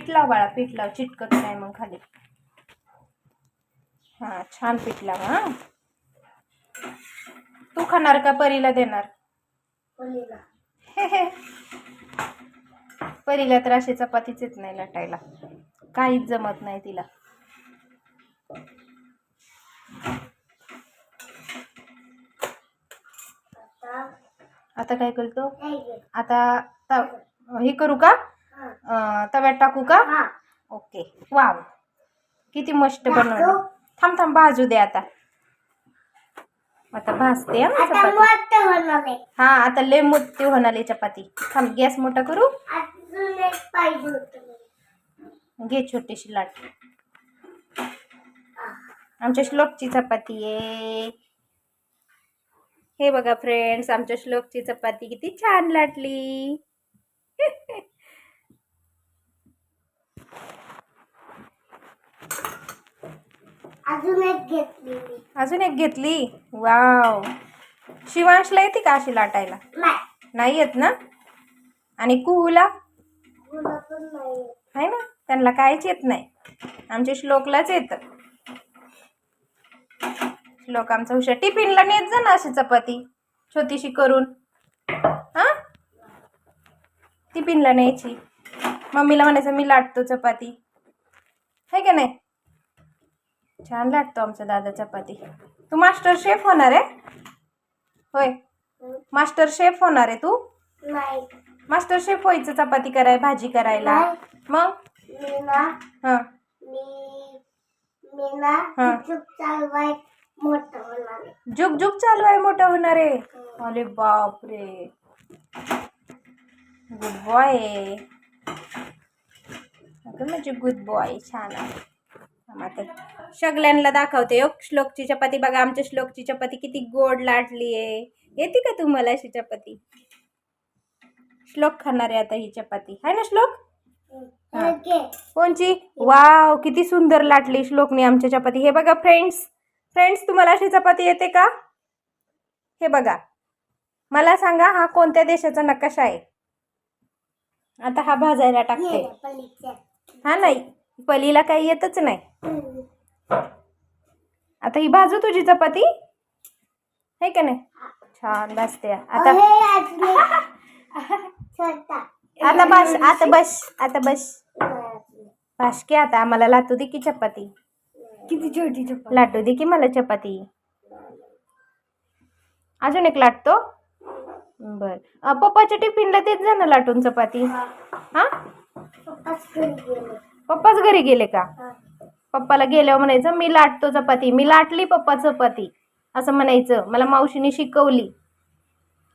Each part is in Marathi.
पीठ लाव बाळा पीठ लाव चिटकत नाही मग खाली. हां छान पीठ लाव हां. तू खाणार का परीला देणार? परीला. तर अशी चपातीच येत नाही लाटायला. काहीच जमत नाही तिला. आता? काय करतो? आता हे करू का? तव्यात टाकू का? ओके. वाव. किती मस्त बनवलं. थांब थांब भाजू दे आता. आता भाजते हं आता हा लय मोठी होणार आहे चपाती. थांब गॅस मोठा करू. घे छोटीशी लाट. आमच्या श्लोकची चपाती आहे. हे बघा फ्रेंड्स आमच्या श्लोकची चपाती किती छान लाटली. अजून एक घेतली मी. अजून एक घेतली? वाव. शिवांशला येते का अशी लाटायला? नाही. नाही येत ना? आणि कुहूला? पण नाही. आहे ना? त्यांना काहीच येत नाही. आमच्या श्लोकलाच येतं. श्लोक आमचा हुशार. टिफिनला नेत जा ना अशी चपाती छोटीशी करून. हां? टिफिनला न्यायची. मम्मीला म्हणायचं मी लाटतो चपाती. आहे का नाही? छान लाटतो आमचा दादा चपाती. तू मास्टर शेफ होणार आहे? होय. मास्टर शेफ होणार आहे तू? नाही. मास्टर शेफ व्हायचं चपाती कराय भाजी करायला. मग? मी ना हां. मी मी ना हा. चुप चालवाय मोठं होणार आहे. जुग जुग चालू आहे मोठं होणार आहे? अरे बाप रे गुड बॉय अगं म्हणजे गुड बॉय छान आहे. आता सगळ्यांना दाखवते. हो श्लोकची चपाती बघा. आमच्या श्लोकची चपाती किती गोड लाटली आहे येते का तुम्हाला अशी चपाती? श्लोक खाणार आहे आता ही चपाती. आहे ना श्लोक? कोणची? वाव किती सुंदर लाटली श्लोकने आमच्या चपाती. हे बघा फ्रेंड्स. फ्रेंड्स तुम्हाला अशी चपाती येते का? हे बघा. मला सांगा हा कोणत्या देशाचा नकाशा आहे? आता हा भाजायला टाकते. ये. हा नाही. पलीला काही येतच नाही. आता ही भाजू तुझी चपाती? आहे का नाही? छान भाजते आता. आता बस आता बस आता बस. नाही. भास की आता आम्हाला लाटू दे की चपाती. किती छोटी चपाती? लाटू दे की मला चपाती. अजून एक लाटतो. बर. पप्पाच्या टिफिनला तेच जा ना लाटून चपाती. हा. पप्पाच घरी गेले का. पप्पाला गेल्यावर म्हणायचं मी लाटतो चपाती मी लाटली पप्पा चपाती असं म्हणायचं मला मावशीने शिकवली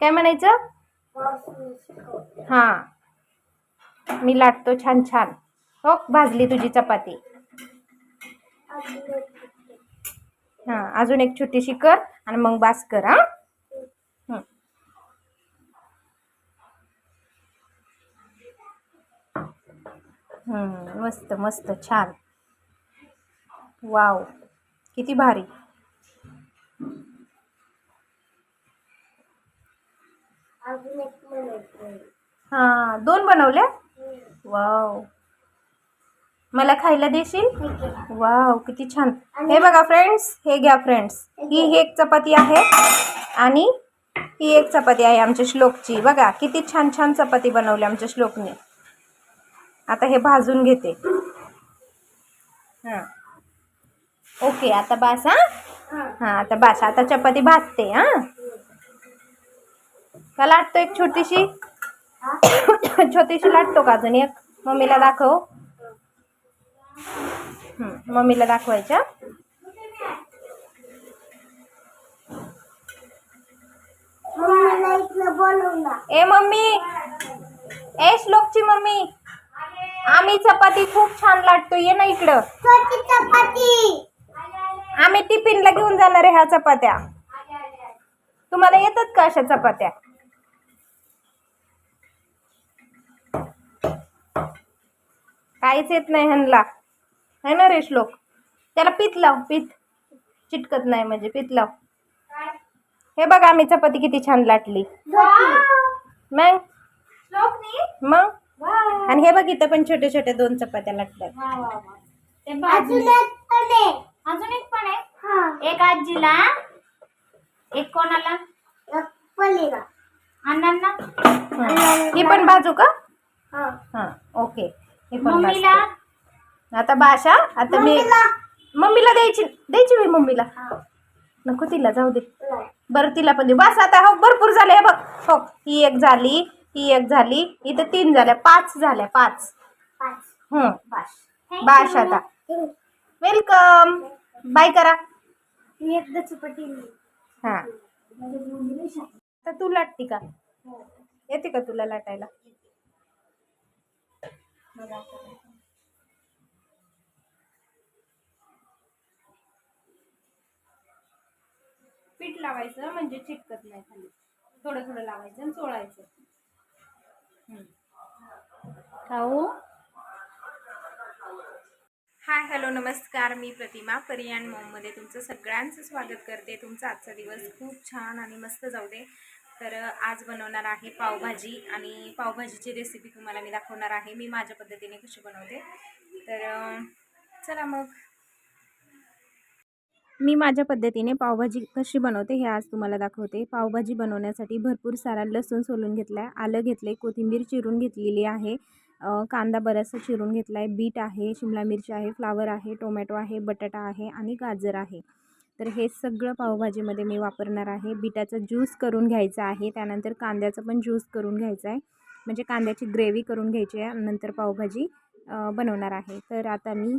काय म्हणायचं. हां मी लाटतो छान छान हो भाजली तुझी चपाती. हां अजून एक छोटीशी कर आणि मग बास कर हं. मस्त मस्त छान. वाव किती भारी. हां दोन बनवल्या वाव. मला खायला देशील. वाव किती छान. हे बघा फ्रेंड्स हे घ्या फ्रेंड्स ही एक चपाती आहे आणि ही एक चपाती आहे आमच्या श्लोकची. बघा किती छान छान चपाती बनवली आमच्या श्लोकने. आता हे भाजून घेते. हां. ओके आता बास हां? हा. आता बास आता चपाती भाजते हां? का लाटतो एक छोटीशी? छोटीशी लाटतो का अजून एक? मम्मीला दाखव. मम्मीला दाखवायच्या. ए मम्मी! ए श्लोकची मम्मी! आम्ही चपाती खूप छान लाटतो ये ना इकडं. छोटी चपाती? आम्ही टिफिनला घेऊन जाणार आहे ह्या चपात्या. तुम्हाला येतात का अशा चपात्या? काहीच येत नाही ह्यांना. है ना रे श्लोक? त्याला पीत लाव पीत चिटकत नाही म्हणजे पीत लाव. हे बघा आम्ही चपाती किती छान लाटली. मग? मग? आणि हे बघ इथं पण छोटे छोटे दोन चपात्या लागतात. वा वा वा ते अजून एक पण आहे. अजून एक पण आहे? हा. एक आजीला एक कोणाला? पलीला. अण्णांना? ही. पण बाजू का? हा. हा ओके. हे पण मम्मीला. आता बाशा आता मी मम्मीला. मम्मीला द्यायची द्यायची मी मम्मीला. नको तिला जाऊ दे. बरं तिला पण दे बस आता हो भरपूर झाले हे बघ. हो ही एक झाली. ही एक झाली इथं तीन झाल्या पाच झाल्या पाच. पाच. हं. बाश बाश आता. वेलकम बाय करा. मी एकदा चपाती हा. तर तू लाटती का? येते का तुला लाटायला? पीठ लावायचं म्हणजे चिटकत नाही खाली. थोडं थोडं लावायचं आणि चोळायचं. खाऊ हाय हॅलो नमस्कार. मी प्रतिमा परियाण मॉममध्ये तुमचं सगळ्यांचं स्वागत करते. तुमचा आजचा दिवस खूप छान आणि मस्त जाऊ दे. तर आज बनवणार आहे पावभाजी आणि पावभाजीची रेसिपी तुम्हाला मी दाखवणार आहे. मी माझ्या पद्धतीने कशी बनवते. तर चला मग. मी माझ्या पद्धतीने पावभाजी कशी बनवते हे आज तुम्हाला दाखवते. पावभाजी बनवण्यासाठी भरपूर सारा लसूण सोलून घेतला आहे आलं घेतलं आहे कोथिंबीर चिरून घेतलेली आहे कांदा बराचसा चिरून घेतला आहे बीट आहे शिमला मिरची आहे फ्लावर आहे टोमॅटो आहे बटाटा आहे आणि गाजर आहे. तर हे सगळं पावभाजीमध्ये मी वापरणार आहे. बिटाचा ज्यूस करून घ्यायचा आहे त्यानंतर कांद्याचं पण ज्यूस करून घ्यायचा आहे. म्हणजे कांद्याची ग्रेव्ही करून घ्यायची आहे नंतर पावभाजी. बनवणार आहे. तर आता मी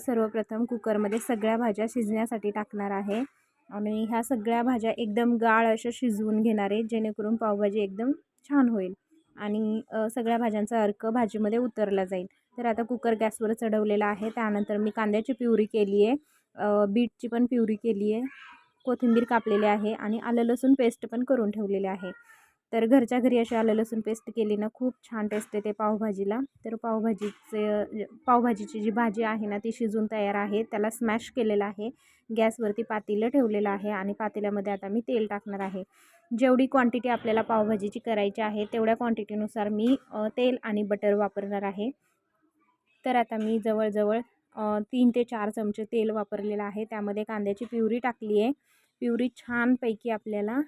सर्वप्रथम कुकरमध्ये सगळ्या भाज्या शिजण्यासाठी टाकणार आहे. आणि ह्या सगळ्या भाज्या एकदम गाळ अशा शिजवून घेणार आहे जेणेकरून पावभाजी एकदम छान होईल. आणि सगळ्या भाज्यांचा अर्क भाजीमध्ये उतरला जाईल. तर आता कुकर गॅसवर चढवलेला आहे. त्यानंतर मी कांद्याची प्युरी केली आहे. बीटची पण प्युरी केली आहे. कोथिंबीर कापलेली आहे. आणि आलं लसूण पेस्ट पण करून ठेवलेली आहे. तर घरच्या घरी अशी आलं लसूण पेस्ट केली ना खूप छान टेस्ट येते पावभाजीला. तर पावभाजीचे पावभाजीची जी भाजी आहे ना ती शिजून तयार आहे. त्याला स्मॅश केलेलं आहे. गॅसवरती पातेलं ठेवलेलं आहे आणि पातेल्यामध्ये आता मी तेल टाकणार आहे. जेवढी क्वांटिटी आपल्याला पावभाजीची करायची आहे तेवढ्या क्वांटिटीनुसार मी तेल आणि बटर वापरणार आहे. तर आता मी जवळजवळ तीन ते चार चमचे तेल वापरलेलं आहे. त्यामध्ये कांद्याची प्युरी टाकली आहे प्युरी छानपैकी आपल्याला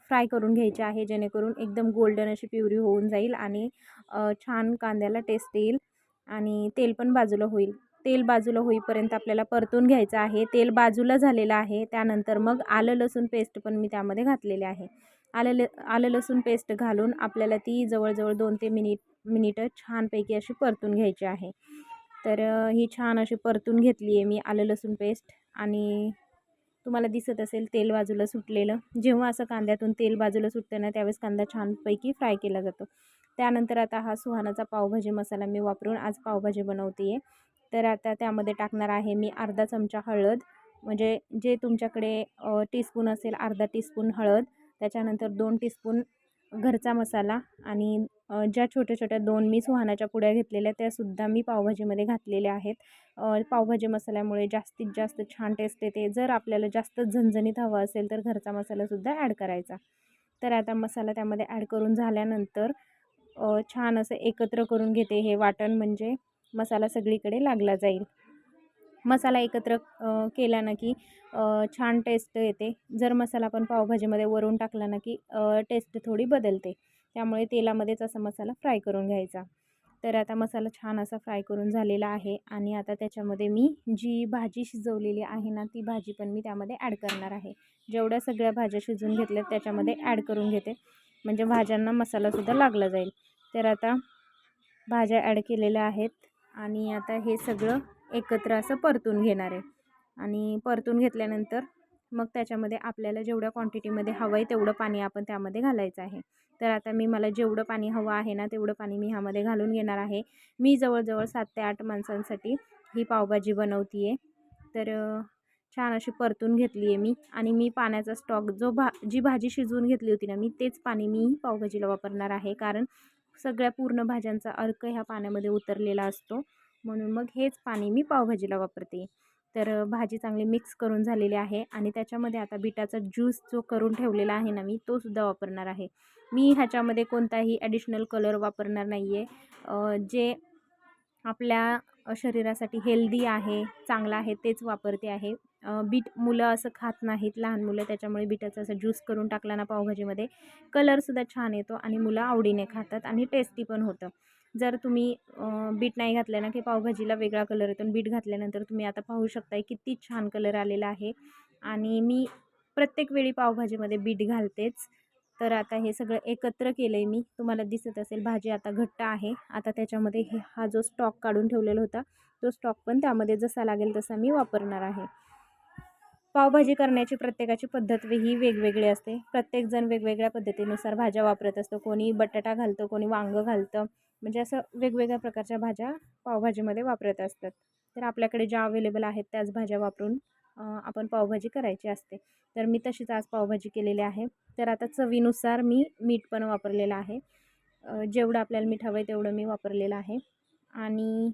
फ्राय करून घ्यायची आहे जेणेकरून एकदम गोल्डन अशी प्युरी होऊन जाईल आणि छान कांद्याला टेस्ट येईल आणि तेल पण बाजूला होईल. तेल बाजूला होईपर्यंत आपल्याला परतून घ्यायचं आहे. तेल बाजूला झालेलं आहे. त्यानंतर मग आलं लसूण पेस्ट पण मी त्यामध्ये घातलेले आहे. आलं ल आलं लसूण पेस्ट घालून आपल्याला ती जवळजवळ दोन ते मिनिट मिनिटं छानपैकी अशी परतून घ्यायची आहे. तर ही छान अशी परतून घेतली आहे मी आलं लसूण पेस्ट आणि तुम्हाला दिसत असेल तेल बाजूला सुटलेलं. जेव्हा असं कांद्यातून तेल बाजूला सुटतं ना त्यावेळेस कांदा छानपैकी फ्राय केला जातो. त्यानंतर आता हा सुहानाचा पावभाजी मसाला मी वापरून आज पावभाजी बनवते आहे तर आता त्यामध्ये टाकणार आहे मी अर्धा चमचा हळद. म्हणजे जे तुमच्याकडे टीस्पून असेल अर्धा टीस्पून हळद. त्याच्यानंतर दोन टीस्पून घरचा मसाला आणि ज्या छोट्या छोट्या दोन मी सुहानाच्या पुड्या घेतलेल्या त्यासुद्धा मी पावभाजीमध्ये घातलेल्या आहेत. पावभाजी मसाल्यामुळे जास्तीत जास्त छान टेस्ट येते. जर आपल्याला जास्त झणझणीत हवं असेल तर घरचा मसालासुद्धा ॲड करायचा. तर आता मसाला त्यामध्ये ॲड करून झाल्यानंतर छान असं एकत्र करून घेते हे वाटण म्हणजे मसाला सगळीकडे लागला जाईल. मसाला एकत्र केला ना की छान टेस्ट येते. जर मसाला आपण पावभाजीमध्ये वरून टाकला ना की टेस्ट थोडी बदलते. त्यामुळे तेलामध्येच असा मसाला फ्राय करून घ्यायचा. तर आता मसाला छान असा फ्राय करून झालेला आहे आणि आता त्याच्यामध्ये मी जी भाजी शिजवलेली आहे ना ती भाजी पण मी त्यामध्ये ॲड करणार आहे. जेवढ्या सगळ्या भाज्या शिजवून घेतल्या त्याच्यामध्ये ॲड करून घेते. म्हणजे भाज्यांना मसालासुद्धा लागला जाईल. तर आता भाज्या ॲड केलेल्या आहेत आणि आता हे सगळं एकत्र असं परतून घेणार आहे. आणि परतून घेतल्यानंतर मग त्याच्यामध्ये आपल्याला जेवढ्या क्वांटिटीमध्ये हवं आहे तेवढं पाणी आपण त्यामध्ये घालायचं आहे. तर आता मी मला जेवढं पाणी हवं आहे ना तेवढं पाणी मी ह्यामध्ये घालून घेणार आहे. मी जवळजवळ सात ते आठ माणसांसाठी ही पावभाजी बनवते आहे तर छान अशी परतून घेतली आहे मी आणि मी पाण्याचा स्टॉक जो भा जी भाजी शिजवून घेतली होती ना मी तेच पाणी मी पावभाजीला वापरणार आहे. कारण सगळ्या पूर्ण भाज्यांचा अर्क ह्या पाण्यामध्ये उतरलेला असतो. म्हणून मग हेच पाणी मी पावभाजीला वापरते. तर भाजी चांगली मिक्स करून झालेली आहे आणि त्याच्यामध्ये आता बिटाचा ज्यूस जो करून ठेवलेला आहे ना मी तो सुद्धा वापरणार आहे. मी ह्याच्यामध्ये कोणताही ॲडिशनल कलर वापरणार नाही आहे जे आपल्या शरीरासाठी हेल्दी आहे चांगला आहे तेच वापरते आहे. बीट मुलं असं खात नाहीत लहान मुलं त्याच्यामुळे बीटाचा असं ज्यूस करून टाकला ना पावभाजीमध्ये कलरसुद्धा छान येतो आणि मुलं आवडीने खातात आणि टेस्टी पण होतं. जर तुम्ही बीट नाही घातलं ना की पावभाजीला वेगळा कलर येतो आणि बीट घातल्यानंतर तुम्ही आता पाहू शकताय किती छान कलर आलेला आहे. आणि मी प्रत्येक वेळी पावभाजीमध्ये बीट घालतेच. तर आता हे सगळं एकत्र केलं आहे मी. तुम्हाला दिसत असेल भाजी आता घट्ट आहे. आता त्याच्यामध्ये हे हा जो स्टॉक काढून ठेवलेला होता तो स्टॉक पण त्यामध्ये जसा लागेल तसा मी वापरणार आहे. पावभाजी करण्याची प्रत्येकाची पद्धत ही वेगवेगळी असते. प्रत्येकजण वेगवेगळ्या पद्धतीनुसार भाज्या वापरत असतो. कोणी बटाटा घालतं कोणी वांगं घालतं. म्हणजे असं वेगवेगळ्या प्रकारच्या भाज्या पावभाजीमध्ये वापरत असतात. तर आपल्याकडे ज्या अवेलेबल आहेत त्याच भाज्या वापरून आपण पावभाजी करायची असते. तर मी तशीच आज पावभाजी केलेली आहे. तर आता चवीनुसार मी मीठ पण वापरलेलं आहे. जेवढं आपल्याला मीठ हवं आहे तेवढं मी वापरलेलं आहे. आणि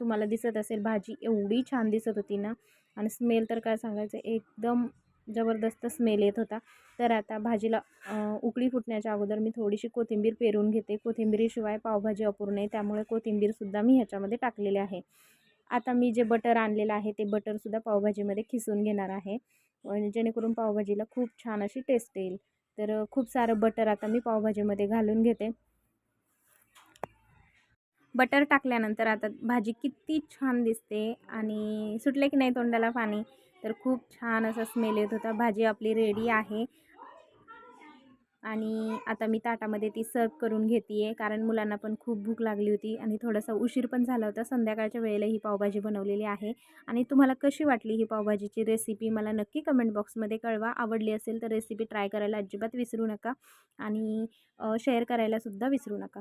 तुम्हाला दिसत असेल भाजी एवढी छान दिसत होती ना. आणि स्मेल तर काय सांगायचं एकदम जबरदस्त स्मेल येत होता. तर आता भाजीला उकळी फुटण्याच्या अगोदर मी थोडीशी कोथिंबीर पेरून घेते. कोथिंबीरीशिवाय पावभाजी अपूर्ण आहे त्यामुळे कोथिंबीरसुद्धा मी ह्याच्यामध्ये टाकलेले आहे. आता मी जे बटर आणलेलं आहे ते बटरसुद्धा पावभाजीमध्ये खिसून घेणार आहे. जेणेकरून पावभाजीला खूप छान अशी टेस्ट येईल. तर खूप सारं बटर आता मी पावभाजीमध्ये घालून घेते. बटर टाकल्यानंतर आता भाजी किती छान दिसते आणि सुटले की नाही तोंडाला पाणी तर खूप छान असा स्मेल येत होता. भाजी आपली रेडी आहे. आणि आता मी ताटामध्ये ती सर्व करून घेते आहे कारण मुलांना पण खूप भूक लागली होती आणि थोडासा उशीर पण झाला होता. संध्याकाळच्या वेळेला ही पावभाजी बनवलेली आहे. आणि तुम्हाला कशी वाटली ही पावभाजीची रेसिपी मला नक्की कमेंट बॉक्समध्ये कळवा. आवडली असेल तर रेसिपी ट्राय करायला अजिबात विसरू नका आणि शेअर करायलासुद्धा विसरू नका.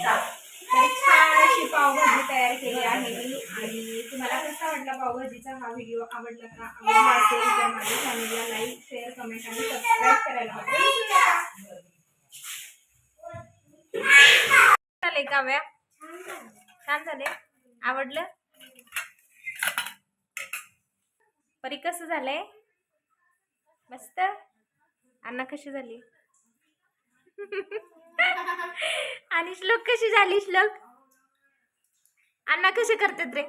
छान अशी पावभाजी तयार केली आहे मी. आणि तुम्हाला कसा वाटला पावभाजीचा हा व्हिडिओ आवडला का? आवडला असेल तर माझ्या चॅनलला लाईक शेअर कमेंट आणि सबस्क्राईब करायला मात्र विसरू नका. झाले काव्या छान झाले. आवडलं? परी कसं झालंय? मस्त? अण्णा कशी झाली? आणि श्लोक कशी झाली श्लोक? अण्णा कसे करतात रे?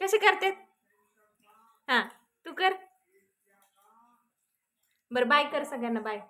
कसे करतात? हा तू कर. बर बाय कर सगळ्यांना बाय.